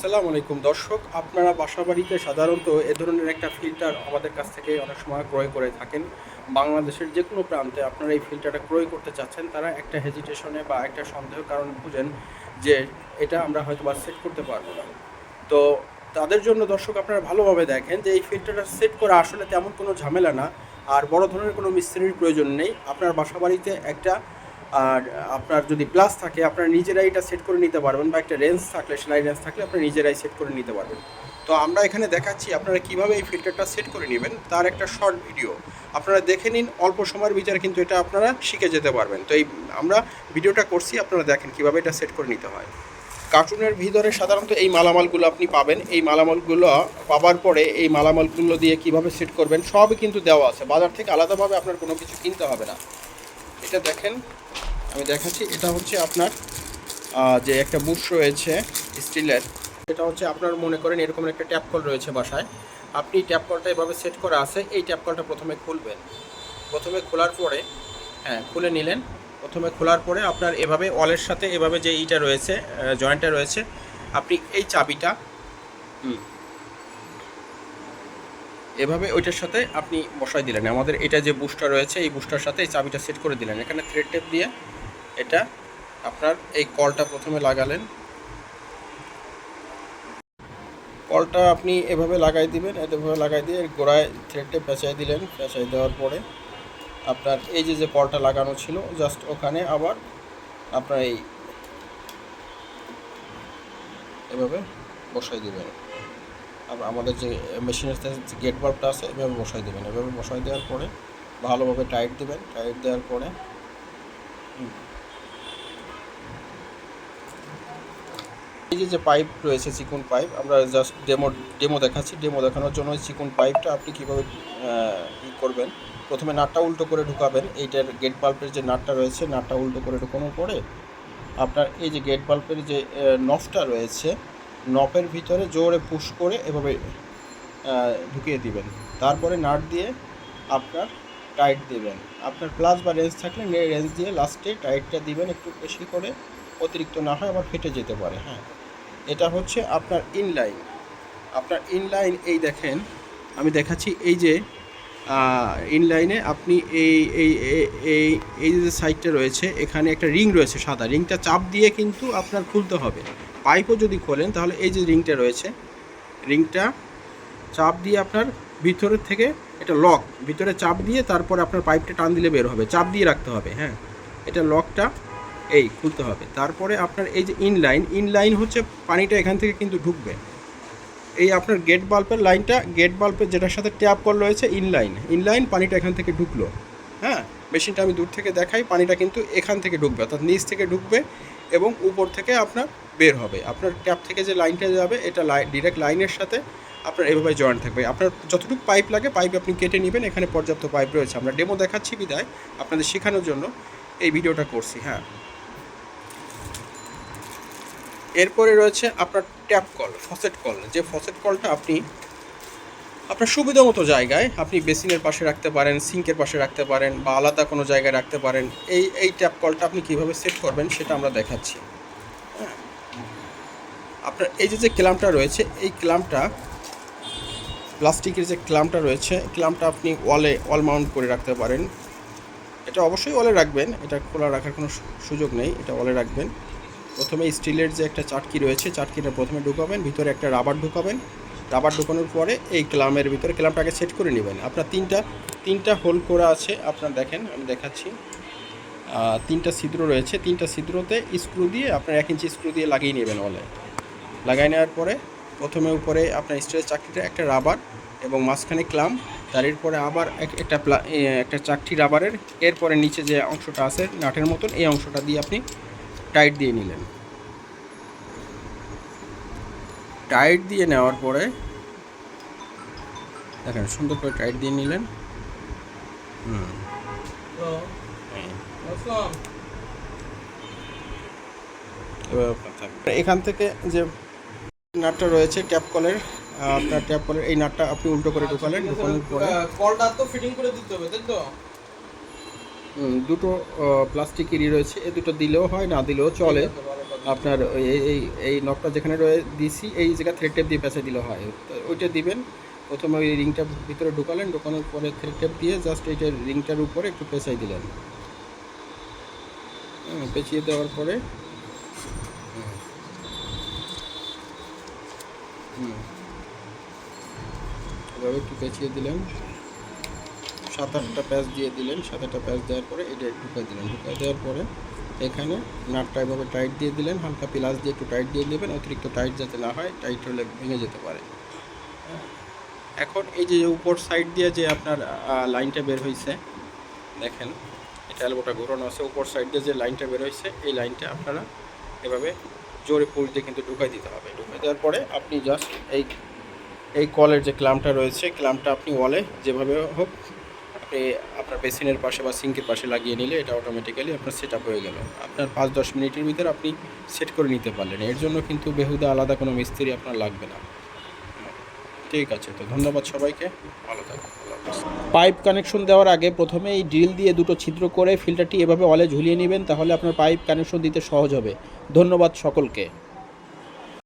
আসসালামু আলাইকুম। দর্শক, আপনারা বাসাবাড়িতে সাধারণত এ ধরনের একটা ফিল্টার আমাদের কাছ থেকে অনেক সময় ক্রয় করে থাকেন। বাংলাদেশের যে কোনো প্রান্তে আপনারা এই ফিল্টারটা ক্রয় করতে চাচ্ছেন, তারা একটা হেজিটেশনে বা একটা সন্দেহের কারণে বুঝেন যে এটা আমরা হয়তো বা সেট করতে পারব না। তো তাদের জন্য দর্শক, আপনারা ভালোভাবে দেখেন যে এই ফিল্টারটা সেট করা আসলে তেমন কোনো ঝামেলা না। আর বড় ধরনের কোনো মিস্ত্রির প্রয়োজন নেই। আপনার বাসাবাড়িতে একটা আর আপনার যদি প্লাস থাকে, আপনারা নিজেরাই এটা সেট করে নিতে পারবেন বা একটা রেঞ্জ থাকলে, সেলাই রেঞ্জ থাকলে আপনারা নিজেরাই সেট করে নিতে পারবেন। তো আমরা এখানে দেখাচ্ছি আপনারা কীভাবে এই ফিল্টারটা সেট করে নেবেন, তার একটা শর্ট ভিডিও আপনারা দেখে নিন, অল্প সময়ের ভিতরে কিন্তু এটা আপনারা শিখে যেতে পারবেন। তো এই, আমরা ভিডিওটা করছি, আপনারা দেখেন কীভাবে এটা সেট করে নিতে হয়। কার্টুনের ভিতরে সাধারণত এই মালামালগুলো আপনি পাবেন। এই মালামালগুলো পাওয়ার পরে এই মালামালগুলো দিয়ে কীভাবে সেট করবেন, সবই কিন্তু দেওয়া আছে। বাজার থেকে আলাদাভাবে আপনার কোনো কিছু কিনতে হবে না। এটা দেখেন আমি দেখাচ্ছি, এটা হচ্ছে আপনার যে একটা বুশ রয়েছে স্টিলের। এটা হচ্ছে আপনার মনে করেন এরকম একটা ট্যাপ কল রয়েছে বাসায়। আপনি ট্যাপ কলটা এভাবে সেট করা আছে, এই ট্যাপ কলটা প্রথমে খুলবেন। প্রথমে খোলার পরে হ্যাঁ খুলে নিলেন। প্রথমে খোলার পরে আপনার এভাবে ওয়ালের সাথে এভাবে যে ইটা রয়েছে জয়েন্টটা রয়েছে, আপনি এই চাবিটা এভাবে ওইটার সাথে আপনি বসাই দিলেন। আমাদের এটা যে বুস্টার রয়েছে, এই বুস্টার সাথে এই চাবিটা সেট করে দিলেন। এখানে থ্রেড টেপ দিয়ে এটা আপনার এই কলটা প্রথমে লাগালেন। কলটা আপনি এভাবে লাগাই দিবেন, এভাবে লাগাই দিয়ে গোড়ায় থ্রেড টেপ পেঁচাই দিলেন, পেঁচাই দেওয়ার পরে আপনার এই যে যে কলটা লাগানো ছিল, জাস্ট ওখানে আবার আপনার এই এভাবে বসাই দিবেন। আমাদের যে মেশিনের যে গেট বাল্বটা আছে, এভাবে বসাই দেবেন। এভাবে বসাই দেওয়ার পরে ভালোভাবে টাইট দেবেন, টাইট দেওয়ার পরে এই যে যে পাইপ রয়েছে চিকুন পাইপ আমরা জাস্ট ডেমো ডেমো দেখাচ্ছি। ডেমো দেখানোর জন্য চিকুন পাইপটা আপনি কীভাবে ই করবেন? প্রথমে নাটটা উল্টো করে ঢুকাবেন। এইটার গেট বাল্বের যে নাটটা রয়েছে, নাটটা উল্টো করে ঢুকানোর পরে আপনার এই যে গেট বাল্বের যে নফটা রয়েছে নপের ভিতরে জোরে পুশ করে এভাবে ঢুকিয়ে দিবেন। তারপরে নাট দিয়ে আপনার টাইট দিবেন। আপনার প্লাস বা রেঞ্জ থাকলে রেঞ্জ দিয়ে লাস্টে টাইটটা দিবেন। একটু বেশি করে অতিরিক্ত না হয়, আবার ফেটে যেতে পারে হ্যাঁ। এটা হচ্ছে আপনার ইনলাইন আপনার ইনলাইন এই দেখেন, আমি দেখাচ্ছি এই যে ইনলাইনে আপনি এই এই, এই- এই যে সাইডটা রয়েছে, এখানে একটা রিং রয়েছে সাদা। রিংটা চাপ দিয়ে কিন্তু আপনার খুলতে হবে। পাইপও যদি খোলেন, তাহলে এই যে রিংটা রয়েছে রিংটা চাপ দিয়ে আপনার ভিতরের থেকে এটা লক ভিতরে চাপ দিয়ে তারপর আপনার পাইপটা টান দিলে বের হবে। চাপ দিয়ে রাখতে হবে হ্যাঁ। এটা লকটা এই খুলতে হবে। তারপরে আপনার এই যে ইনলাইন ইনলাইন হচ্ছে পানিটা এখান থেকে কিন্তু ঢুকবে। এই আপনার গেট বাল্বের লাইনটা গেট বাল্বের যেটার সাথে ট্যাপ কল রয়েছে ইনলাইন ইনলাইন পানিটা এখান থেকে ঢুকলো। হ্যাঁ? মেশিনটা আমি দূর থেকে দেখাই, পানিটা কিন্তু এখান থেকে ঢুকবে, অর্থাৎ নিচ থেকে ঢুকবে এবং উপর থেকে আপনার বের হবে। আপনার ট্যাপ থেকে যে লাইনটা যাবে, এটা লাইন ডিরেক্ট লাইনের সাথে আপনার এভাবে জয়েন্ট থাকবে। আপনার যতটুকু পাইপ লাগে পাইপ আপনি কেটে নেবেন। এখানে পর্যাপ্ত পাইপ রয়েছে। আমরা ডেমো দেখাচ্ছি বিদায়। আপনাদের শেখানোর জন্য এই ভিডিওটা করছি। হ্যাঁ? এরপরে রয়েছে আপনার ট্যাপ কল ফসেট কল যে ফসেট কলটা আপনি আপনার সুবিধা মতো জায়গায় আপনি বেসিনের পাশে রাখতে পারেন সিঙ্কের পাশে রাখতে পারেন বা আলাদা কোনো জায়গায় রাখতে পারেন, এই এই ট্যাপ কলটা আপনি কীভাবে সেট করবেন সেটা আমরা দেখাচ্ছি। হ্যাঁ। আপনার এই যে যে ক্লামটা রয়েছে, এই ক্লামটা, প্লাস্টিকের যে ক্লামটা রয়েছে ক্লামটা আপনি ওয়ালে ওয়াল মাউন্ট করে রাখতে পারেন। এটা অবশ্যই ওয়ালে রাখবেন, এটা খোলা রাখার কোনো সুযোগ নেই, এটা ওয়ালে রাখবেন। প্রথমে স্টিলের যে একটা চাটকি রয়েছে, চাটকিটা প্রথমে ঢুকাবেন, ভিতরে একটা রাবার ঢুকাবেন। রাবার ঢুকানোর পরে এই ক্লামের ভিতরে, ক্লামটাকে সেট করে নেবেন। আপনার তিনটা তিনটা হোল করা আছে, আপনার দেখেন, আমি দেখাচ্ছি। তিনটা ছিদ্র রয়েছে, তিনটা ছিদ্রতে স্ক্রু দিয়ে আপনার এক ইঞ্চি স্ক্রু দিয়ে লাগিয়ে নেবেন ওয়ালে লাগাই নেওয়ার পরে প্রথমে উপরে আপনার স্টিলের চাকরিটা একটা রাবার এবং মাঝখানে ক্লাম। তার এরপরে আবার এক- একটা একটা চাকরি রাবারের। এরপরে নিচে যে অংশটা আছে, নাটের মতন, এই অংশটা দিয়ে আপনি টাইট দিয়ে নিলেন। টাইট দিয়ে নেওয়ার পরে, দেখেন সুন্দর করে টাইট দিয়ে নিলেন। হুম। এখান থেকে যে নাটটা রয়েছে ট্যাপ কলের আপনার ট্যাপ কলের, এই নাটটা আপনি উল্টো করে ঢুকালেন, ঢুকানোর পরে কলটা তো ফিটিং করে দিতে হবে, তাই তো? দুটো প্লাস্টিকেরই রয়েছে। এ দুটো দিলেও হয়, না দিলেও চলে। আপনার এই- এই নকটা যেখানে রয়ে, দিছি, এই জায়গা থ্রেড টেপ দিয়ে পেঁচে দিলে হয়। ওইটা দিবেন। প্রথমে ওই রিংটা ভিতরে ঢুকালেন, ঢুকানোর পরে থ্রেড টেপ দিয়ে জাস্ট এইটা রিংটার উপরে একটু পেঁচাই দিলেন। পেঁচিয়ে দেওয়ার পরে হুম। হুম এভাবে একটু পেঁচিয়ে দিলেন। সাত আটটা প্যাচ দিয়ে দিলেন, সাত আটটা প্যাচ দেওয়ার পরে এটা ঢুকাই দিলেন। ঢুকাই দেওয়ার পরে এখানে নাটটা এভাবে টাইট দিয়ে দিলেন, হালকা প্লাস দিয়ে একটু টাইট দিয়ে দেবেন, অতিরিক্ত টাইট যাতে না হয় টাইট হলে ভেঙে যেতে পারে। এখন এই যে উপর সাইড দিয়ে যে আপনার লাইনটা বের হয়েছে দেখেন, এটা এলবোটা ঘোরানো আছে। উপর সাইড দিয়ে যে লাইনটা বের হয়েছে এই লাইনটা আপনারা এভাবে জোরে পুশ দিয়ে কিন্তু ঢুকাই দিতে হবে। ঢুকাই দেওয়ার পরে আপনি জাস্ট এই এই কলের যে ক্লামটা রয়েছে ক্লামটা আপনি ওয়ালে যেভাবে হোক আপনি আপনার বেসিনের পাশে বা সিঙ্কের পাশে লাগিয়ে নিলে এটা অটোমেটিক্যালি আপনার সেট আপ হয়ে গেল। আপনার পাঁচ দশ মিনিটের ভিতরে আপনি সেট করে নিতে পারলেন। এর জন্য কিন্তু বেহুদা আলাদা কোনো মিস্ত্রি আপনার লাগবে না। ঠিক আছে, তো ধন্যবাদ সবাইকে। ভালো থাকুন। পাইপ কানেকশন দেওয়ার আগে প্রথমে এই ড্রিল দিয়ে দুটো ছিদ্র করে ফিল্টারটি এভাবে অলে ঝুলিয়ে নেবেন, তাহলে আপনার পাইপ কানেকশন দিতে সহজ হবে। ধন্যবাদ সকলকে।